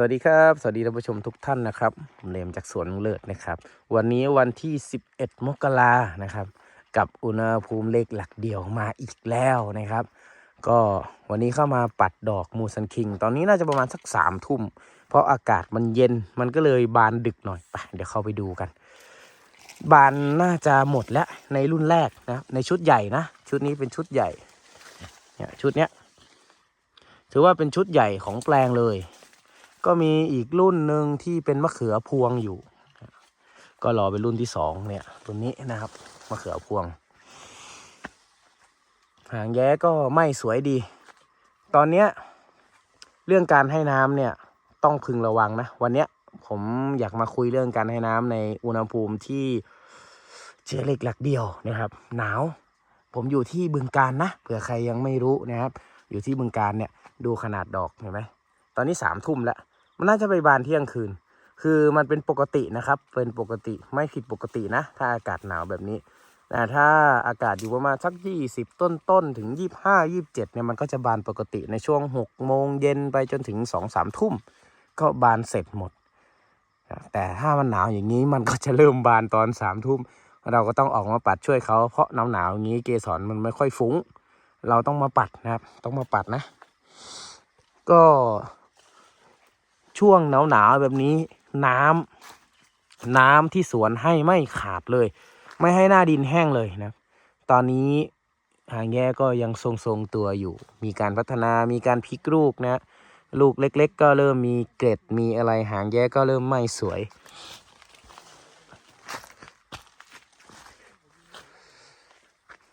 สวัสดีครับ สวัสดีท่านผู้ชมทุกท่านนะครับผมเลมจากสวนเลิศนะครับ วันนี้วันที่ 11 มกรานะครับ กับอุณหภูมิเลขหลักเดียวมาอีกแล้วนะครับ ก็วันนี้เข้ามาปัดดอกมูซันคิง ตอนนี้น่าจะประมาณสักสามทุ่ม เพราะอากาศมันเย็นมันก็เลยบานดึกหน่อยไปเดี๋ยวเข้าไปดูกัน บานน่าจะหมดแล้วในรุ่นแรกนะในชุดใหญ่นะ ชุดนี้เป็นชุดใหญ่เนี่ยชุดเนี้ยถือว่าเป็นชุดใหญ่ของแปลงเลย ก็มีอีกรุ่นหนึ่งที่เป็นมะเขือพวงอยู่ ก็รอเป็นรุ่นที่สองเนี่ย ตัวนี้นะครับมะเขือพวง หางแย้ก็ไม่สวยดี ตอนเนี้ยเรื่องการให้น้ำเนี่ยต้องพึงระวังนะ วันเนี้ยผมอยากมาคุยเรื่องการให้น้ำในอุณหภูมิที่เชื้อเหล็กหลักเดียวนะครับ หนาว ผมอยู่ที่บึงการนะเผื่อใครยังไม่รู้นะครับ อยู่ที่บึงการเนี่ยดูขนาดดอกเห็นไหมตอนนี้สามทุ่มแล้ว มันน่าจะไปบานเที่ยงคืน คือมันเป็นปกตินะครับ เป็นปกติไม่ผิดปกตินะ ถ้าอากาศหนาวแบบนี้แต่ถ้าอากาศอยู่ประมาณสักยี่สิบต้นต้นๆถึงยี่ห้ายี่บเจ็ดเนี่ยมันก็จะบานปกติในช่วงหกโมงเย็นไปจนถึงสองสามทุ่ม ก็บานเสร็จหมด แต่ถ้ามันหนาวอย่างนี้มันก็จะเริ่มบานตอนสามทุ่ม เราก็ต้องออกมาปัดช่วยเขาเพราะหนาวหนาวๆอย่างนี้เกสรมันไม่ค่อยฟุ้ง เราต้องมาปัดนะครับ ต้องมาปัดนะ ก็ ช่วงหนาวหนาวๆแบบนี้น้ำน้ำที่สวนให้ไม่ขาดเลย ไม่ให้หน้าดินแห้งเลยนะ ตอนนี้หางแย่ก็ยังทรงๆตัวอยู่ มีการพัฒนามีการพลิกลูกนะ ลูกเล็ก ๆ ก็เริ่มมีเกล็ดมีอะไรหางแย่ก็เริ่มไม่สวย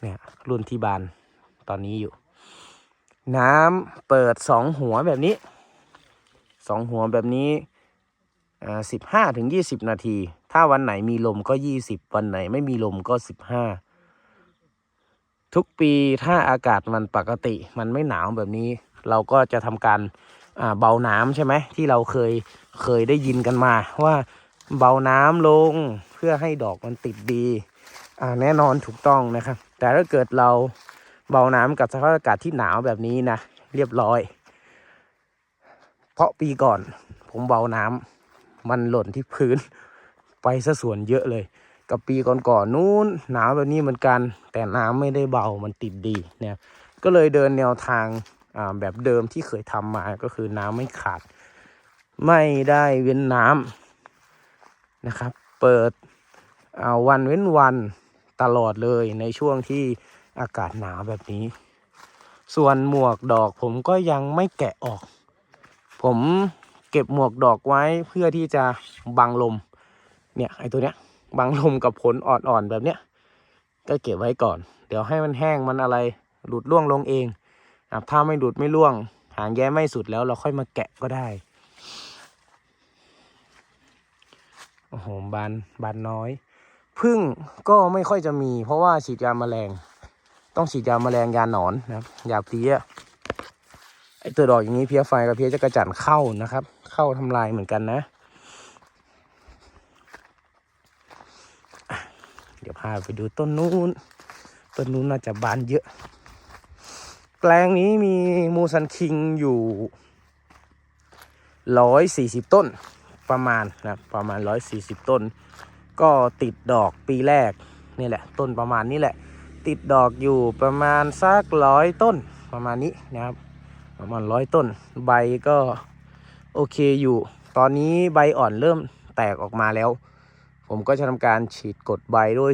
เนี่ยรุ่นที่บานตอนนี้อยู่ น้ำเปิดสองหัวแบบนี้ สองหัวแบบนี้สิบห้าถึงยี่สิบนาที ถ้าวันไหนมีลมก็ยี่สิบวันไหนไม่มีลมก็สิบห้าทุกปีถ้าอากาศมันปกติมันไม่หนาวแบบนี้ เราก็จะทำการอ่าเบาน้ำใช่ไหมที่เราเคยเคยได้ยินกันมาว่าเบาน้ำลงเพื่อให้ดอกมันติดดีอ่าแน่นอนถูกต้องนะครับ แต่ถ้าเกิดเราเบาน้ำกับสภาพอากาศที่หนาวแบบนี้นะ เรียบร้อย เพราะปีก่อน ผมเบาน้ำมันหล่นที่พื้น ไปซะส่วนเยอะเลย กับปีก่อนๆนู้นหนาวแบบนี้เหมือนกัน แต่น้ำไม่ได้เบามันติดดีเนี่ยก็เลยเดินแนวทางแบบเดิมที่เคยทำมาก็คือน้ำไม่ขาด ไม่ได้เว้นน้ำนะครับ เปิดวันเว้นวันตลอดเลยในช่วงที่อากาศหนาวแบบนี้ ส่วนหมวกดอกผมก็ยังไม่แกะออก ผมเก็บหมวกดอกไว้เพื่อที่จะบังลม เนี่ยไอตัวเนี้ยบังลมกับผลอ่อนๆแบบเนี้ยก็เก็บไว้ก่อน เดี๋ยวให้มันแห้งมันอะไรหลุดร่วงลงเองอะถ้าไม่หลุดไม่ร่วง หางแย้ไม่สุดแล้วเราค่อยมาแกะก็ได้โอ้โหบานบานน้อยพึ่งก็ไม่ค่อยจะมี เพราะว่าฉีดยาแมลง ต้องฉีดยาแมลงยาหนอนนะครับยาเพี้ย ไอตัวดอกอย่างนี้เพี้ยไฟกับเพี้ยจะกระจันเข้านะครับ เข้าทำลายเหมือนกันนะ เดี๋ยวพาไปดูต้นนู้น ต้นนู้นน่าจะบานเยอะ แปลงนี้มีมูซันคิงอยู่ร้อยสี่สิบต้นประมาณนะประมาณร้อยสี่สิบต้น ก็ติดดอกปีแรกนี่แหละ ต้นประมาณนี้แหละ ติดดอกอยู่ประมาณสักร้อยต้นประมาณนี้นะครับ ประมาณร้อยต้น ใบก็โอเคอยู่ ตอนนี้ใบอ่อนเริ่มแตกออกมาแล้ว ผมก็จะทำการฉีดกดใบด้วย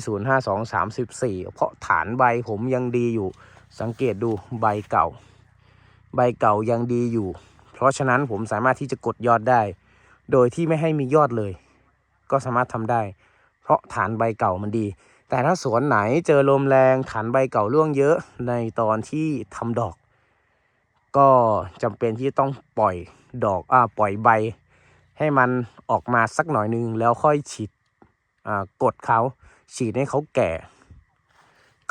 05234 เพราะฐานใบผมยังดีอยู่ สังเกตดูใบเก่า ใบเก่ายังดีอยู่ เพราะฉะนั้นผมสามารถที่จะกดยอดได้ โดยที่ไม่ให้มียอดเลย ก็สามารถทำได้ เพราะฐานใบเก่ามันดี แต่ถ้าสวนไหนเจอลมแรงฐานใบเก่าร่วงเยอะในตอนที่ทำดอก ก็จำเป็นที่ต้องปล่อยดอกอ่าปล่อยใบ ให้มันออกมาสักหน่อยนึงแล้วค่อยฉีดอ่ากดเขาฉีดให้เขาแก่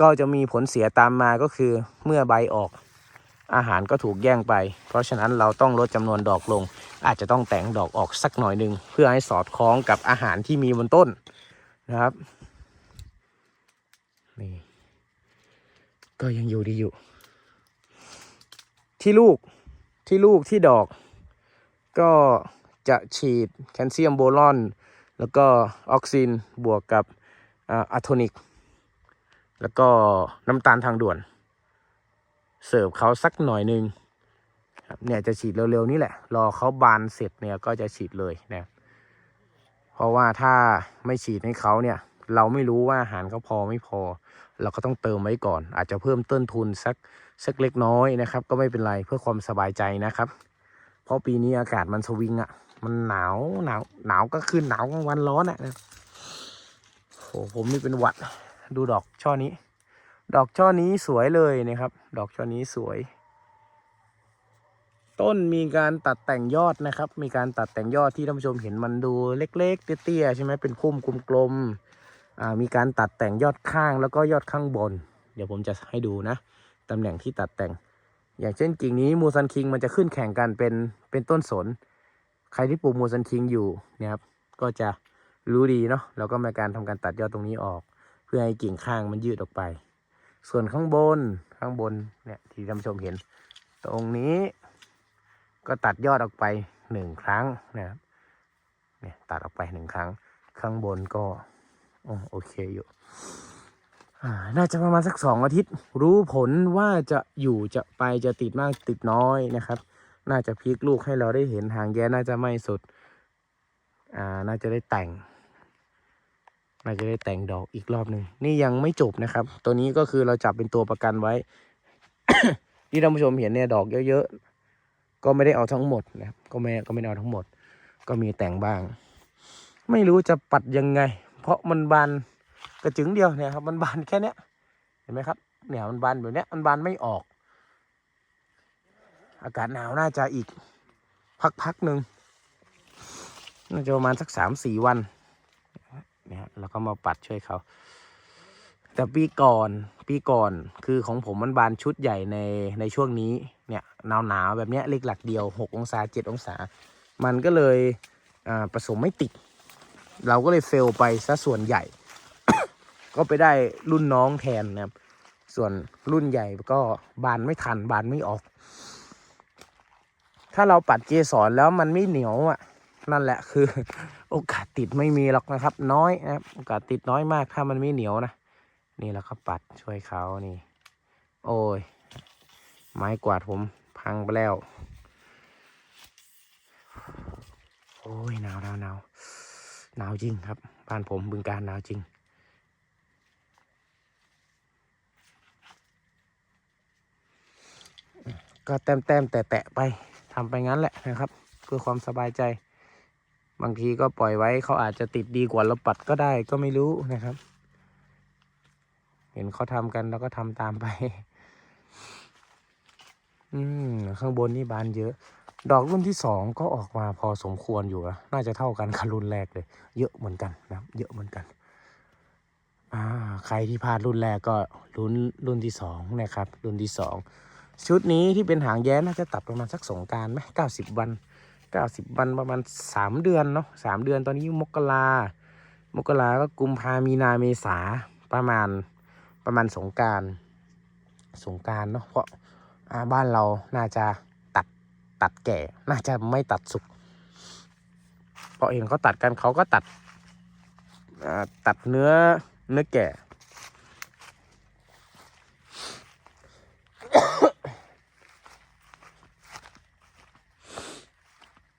ก็จะมีผลเสียตามมาก็คือเมื่อใบออกอาหารก็ถูกแย่งไป เพราะฉะนั้นเราต้องลดจำนวนดอกลง อาจจะต้องแต่งดอกออกสักหน่อยหนึ่งเพื่อให้สอดคล้องกับอาหารที่มีบนต้นนะครับนี่ก็ยังอยู่ดีอยู่ ที่ลูกที่ลูกที่ดอก ก็จะฉีดแคลเซียมโบรอน แล้วก็ออกซินบวกกับอะโทนิก แล้วก็น้ำตาลทางด่วน เสิร์ฟเขาสักหน่อยหนึ่งครับเนี่ยจะฉีดเร็วๆ นี่แหละ รอเขาบานเสร็จเนี่ยก็จะฉีดเลยนะเพราะว่าถ้าไม่ฉีดให้เขาเนี่ย เราไม่รู้ว่าอาหารเขาพอไม่พอ เราก็ต้องเติมไว้ก่อน อาจจะเพิ่มต้นทุนสักสักเล็กน้อยนะครับ ก็ไม่เป็นไรเพื่อความสบายใจนะครับ เพราะปีนี้อากาศมันสวิงอะ่ะ มันหนาวหนาวหนาวก็ขึ้นหนาวกลางวันร้อนอะ่ะนะโหผมนี่เป็นหวัดดูดอกช่อนี้ ดอกช่อนี้สวยเลยนะครับ ดอกช่อนี้สวย ต้นมีการตัดแต่งยอดนะครับ มีการตัดแต่งยอดที่ท่านผู้ชมเห็นมันดูเล็กๆ เตี้ยๆใช่ไหมเป็นพุ่มกลมๆ มีการตัดแต่งยอดข้างแล้วก็ยอดข้างบน เดี๋ยวผมจะให้ดูนะตำแหน่งที่ตัดแต่ง อย่างเช่นกิ่งนี้มูซันคิงมันจะขึ้นแข่งกันเป็นเป็นต้นสน ใครที่ปลูกมูซันคิงอยู่เนี่ยครับก็จะรู้ดีเนาะแล้วก็มีการทำการตัดยอดตรงนี้ออก เพื่อให้กิ่งข้างมันยืดออกไป ส่วนข้างบนข้างบนเนี่ยที่ท่านผู้ชมเห็น ตรงนี้ก็ตัดยอดออกไปหนึ่งครั้งนะครับเนี่ยตัดออกไปหนึ่งครั้ง ข้างบนก็ โอเคอยู่น่าจะประมาณสักสองอาทิตย์ รู้ผลว่าจะอยู่จะไปจะติดมากติดน้อยนะครับ น่าจะพลิกลูกให้เราได้เห็นหางแย้น่าจะไม่สุดอ่าน่าจะได้แต่ง น่าจะได้แต่งดอกอีกรอบหนึ่งนี่ยังไม่จบนะครับ ตัวนี้ก็คือเราจับเป็นตัวประกันไว้ ที่ท่านผู้ชมเห็นเนี่ยดอกเยอะๆ ก็ไม่ได้เอาทั้งหมดนะครับก็ไม่ก็ไม่ได้เอาทั้งหมด ก็มีแต่งบ้าง ไม่รู้จะปัดยังไง เพราะมันบานกระจึงเดียวเนี่ยครับ มันบานแค่เนี้ยเห็นไหมครับ เนี่ยมันบานแบบเนี้ยมันบานไม่ออก อากาศหนาวน่าจะอีก พักๆหนึ่งน่าจะประมาณสักสามสี่วันเนี่ยฮะแล้วก็มาปัดช่วยเขา แต่ปีก่อนปีก่อนคือของผมมันบานชุดใหญ่ในในช่วงนี้เนี่ยหนาวหนาวแบบเนี้ยเลขหลักเดียวหกองศาเจ็ดองศา มันก็เลยผสมไม่ติด เราก็เลยเฟลไปซะส่วนใหญ่ ก็ไปได้รุ่นน้องแทนนะครับ ส่วนรุ่นใหญ่ก็บานไม่ทันบานไม่ออก ถ้าเราปัดเกสรแล้วมันไม่เหนียวอะ นั่นแหละคือ โอกาสติดไม่มีหรอกนะครับ น้อยนะครับโอกาสติดน้อยมากถ้ามันไม่เหนียวนะนี่แล้วก็ปัดช่วยเขานี่ โอ้ย ไม้กวาดผมพังไปแล้ว โอ้ยหนาวหนาวหนาว หนาวจริงครับบ้านผมบึงการหนาวจริง ก็แต้มแต้มแตะแตะไปทำไปงั้นแหละนะครับ เพื่อความสบายใจ บางทีก็ปล่อยไว้เขาอาจจะติดดีกว่าเราปัดก็ได้ก็ไม่รู้นะครับ เห็นเขาทำกันแล้วก็ทำตามไป อืมข้างบนนี่บานเยอะ ดอกรุ่นที่สองก็ออกมาพอสมควรอยู่นะน่าจะเท่ากันกับรุ่นแรกเลย เยอะเหมือนกันนะเยอะเหมือนกันอ่าใครที่พลาดรุ่นแรกก็รุ่นรุ่นที่สองนะครับ รุ่นที่สองชุดนี้ที่เป็นหางแย้น่าจะตัดประมาณสักสงการไหมเก้าสิบวันเก้าสิบวันประมาณสามเดือนเนาะสามเดือนตอนนี้มกรามกราก็กุมภามีนาเมษาประมาณประมาณสงการสงการเนาะเพราะอ่าบ้านเราน่าจะ ตัดแก่ น่าจะไม่ตัดสุกเพราะเห็นเขาตัดกันเขาก็ตัดตัดเนื้อเนื้อแก่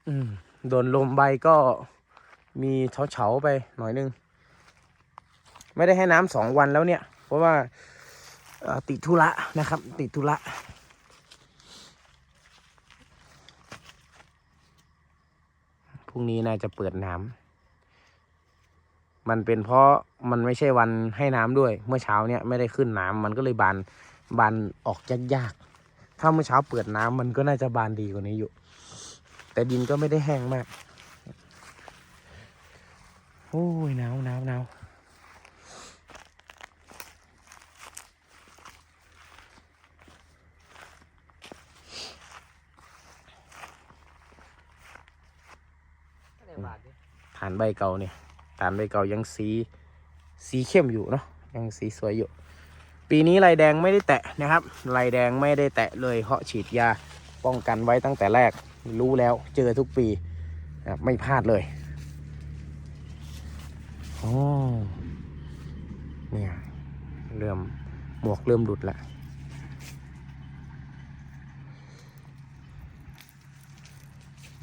อืมโดนลมใบก็มีเฉาๆไปหน่อยนึง ไม่ได้ให้น้ำสองวันแล้วเนี่ย เพราะว่าติดธุระนะครับ ติดธุระ พรุ่งนี้น่าจะเปิดน้ำมันเป็นเพราะมันไม่ใช่วันให้น้ำด้วย เมื่อเช้าเนี่ยไม่ได้ขึ้นน้ำมันก็เลยบานบานออกยากๆถ้าเมื่อเช้าเปิดน้ำมันก็น่าจะบานดีกว่านี้อยู่ แต่ดินก็ไม่ได้แห้งมากโอ้ยหนาวหนาวหนาวานใบเก่าเนี่ยฐานใบเก่ายังสีสีเข้มอยู่เนาะยังสีสวยอยู่ ปีนี้ลายแดงไม่ได้แตะนะครับลายแดงไม่ได้แตะเลยเพราะฉีดยาป้องกันไว้ตั้งแต่แรกรู้แล้วเจอทุกปีนะไม่พลาดเลยโอ้เนี่ยเริ่มหมวกเริ่มหลุดล้ว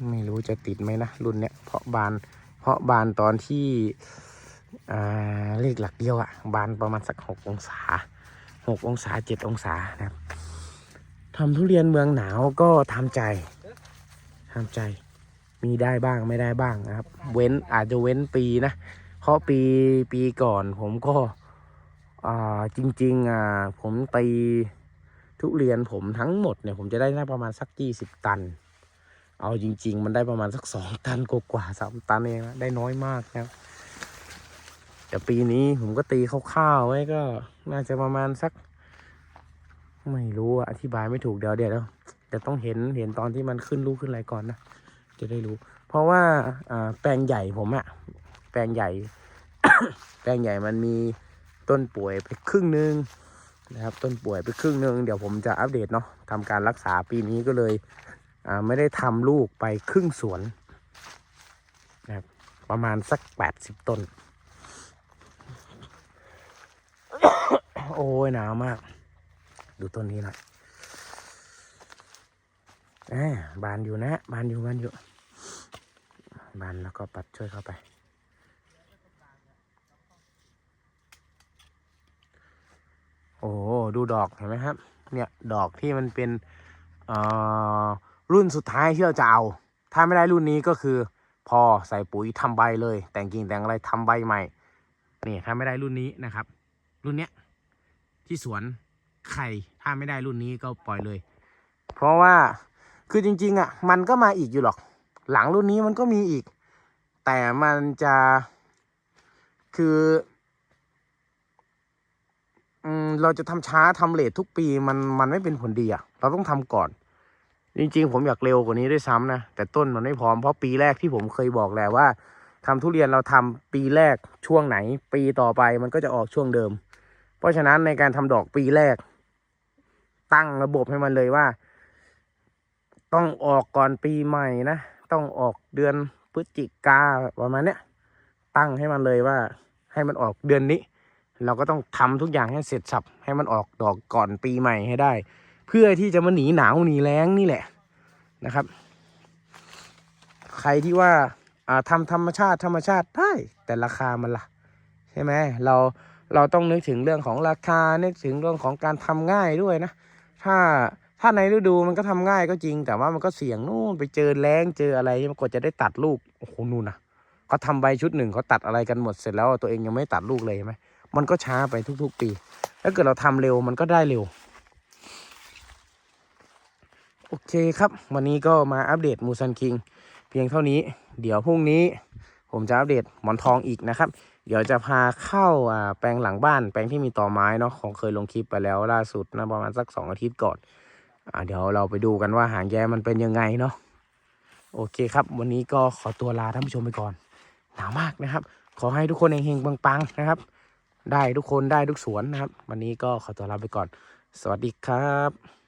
ไม่รู้จะติดไหมนะรุ่นเนี้ยเพราะบาน เพราะบานตอนที่เลขหลักเดียวอะบานประมาณสักหกองศาหกองศาเจ็ดองศานะครับทำทุเรียนเมืองหนาวก็ทำใจทำใจมีได้บ้างไม่ได้บ้างนะครับ เว้นอาจจะเว้นปีนะเพราะปีปีก่อนผมก็จริงๆอ่าผมตีทุเรียนผมทั้งหมดเนี่ยผมจะได้น่าประมาณสักยี่สิบตัน เอาจริง ๆ มันได้ประมาณสักสองตันกว่าสามตันเองนะได้น้อยมากนะครับแต่ปีนี้ผมก็ตีคร่าวๆไว้ก็ น่าจะประมาณสัก ไม่รู้อธิบายไม่ถูกเดี๋ยวเดี๋ยวเดี๋ยวต้องเห็นเห็นตอนที่มันขึ้นลูกขึ้นอะไรก่อนนะจะได้รู้ เพราะว่าแปลงใหญ่ผมอะแปลงใหญ่ แปลงใหญ่มันมีต้นป่วยไปครึ่งหนึงนะครับ ต้นป่วยไปครึ่งหนึง เดี๋ยวผมจะอัปเดตเนาะทำการรักษาปีนี้ก็เลย ไม่ได้ทำลูกไปครึ่งสวนนะครับประมาณสักแปดสิบต้น โอ้ยหนาวมาก ดูต้นนี้หน่อยอ่าบานอยู่นะ บานอยู่บานอยู่ บานแล้วก็ปัดช่วยเข้าไป โอ้ดูดอกเห็นไหมครับ เนี่ยดอกที่มันเป็น เอ่อ รุ่นสุดท้ายที่เราจะเอา ถ้าไม่ได้รุ่นนี้ก็คือ พอใส่ปุ๋ยทำใบเลย แต่งกิ่งแต่งอะไรทำใบใหม่นี่ถ้าไม่ได้รุ่นนี้นะครับ รุ่นเนี้ยที่สวนไข่ถ้าไม่ได้รุ่นนี้ก็ปล่อยเลย เพราะว่าคือจริง ๆอะมันก็มาอีกอยู่หรอก หลังรุ่นนี้มันก็มีอีก แต่มันจะคืออืมเราจะทำช้าทำเลททุกปีมันมันไม่เป็นผลดีอะ เราต้องทำก่อน จริงๆ ผมอยากเร็วกว่านี้ด้วยซ้ำนะ แต่ต้นมันไม่พร้อมเพราะปีแรกที่ผมเคยบอกแล้วว่าทำทุเรียนเราทำปีแรกช่วงไหน ปีต่อไปมันก็จะออกช่วงเดิม เพราะฉะนั้นในการทำดอกปีแรก ตั้งระบบให้มันเลยว่า ต้องออกก่อนปีใหม่นะ ต้องออกเดือนพฤศจิกาประมาณเนี้ยตั้งให้มันเลยว่า ให้มันออกเดือนนี้ เราก็ต้องทำทุกอย่างให้เสร็จสับให้มันออกดอกก่อนปีใหม่ให้ได้ เพื่อที่จะมาหนีหนาวหนีแล้งนี่แหละนะครับ ใครที่ว่าอ่าทำธรรมชาติธรรมชาติได้แต่ราคามันล่ะ ใช่ไหมเราเราต้องนึกถึงเรื่องของราคานึกถึงเรื่องของการทำง่ายด้วยนะถ้าถ้าในฤดูมันก็ทำง่ายก็จริง แต่ว่ามันก็เสี่ยงนู่นไปเจอแรงเจออะไรมันกว่าจะได้ตัดลูกโอ้โหนู่นนะเขาทำใบชุดหนึ่งเขาตัดอะไรกันหมดเสร็จแล้วตัวเองยังไม่ตัดลูกเลยใช่ไหมมันก็ช้าไปทุก ๆ ปี ถ้าเกิดเราทำเร็วมันก็ได้เร็ว โอเคครับ วันนี้ก็มาอัปเดตมูซันคิงเพียงเท่านี้ เดี๋ยวพรุ่งนี้ผมจะอัปเดตหมอนทองอีกนะครับ เดี๋ยวจะพาเข้าแปลงหลังบ้าน แปลงที่มีต่อไม้เนาะของเคยลงคลิปไปแล้วล่าสุดนะประมาณสักสองอาทิตย์ก่อนอเดี๋ยวเราไปดูกันว่าหางแย้มันเป็นยังไงเนาะโอเคครับ วันนี้ก็ขอตัวลาท่านผู้ชมไปก่อนหนาวมากนะครับ ขอให้ทุกคนเฮงๆปังๆนะครับ ได้ทุกคนได้ทุกสวนนะครับ วันนี้ก็ขอตัวลาไปก่อน สวัสดีครับ